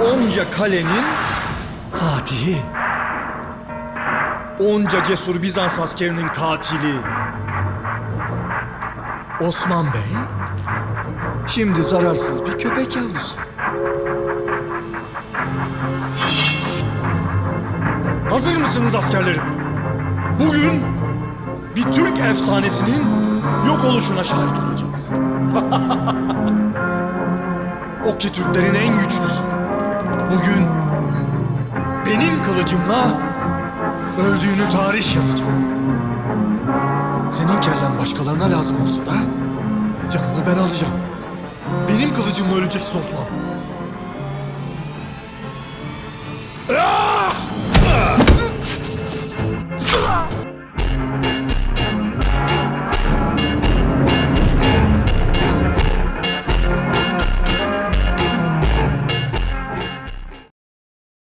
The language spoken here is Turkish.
onca kalenin Fatihi. Onca cesur Bizans askerinin katili. Osman Bey, şimdi zararsız bir köpek yavrusu. Hazır mısınız askerlerim? Bugün bir Türk efsanesinin yok oluşuna şahit olacağız. o ki Türklerin en güçlüsü. Bugün benim kılıcımla öldüğünü tarih yazacak. Senin kellen başkalarına lazım olsa da canını ben alacağım. Benim kılıcımla öleceksin Osman.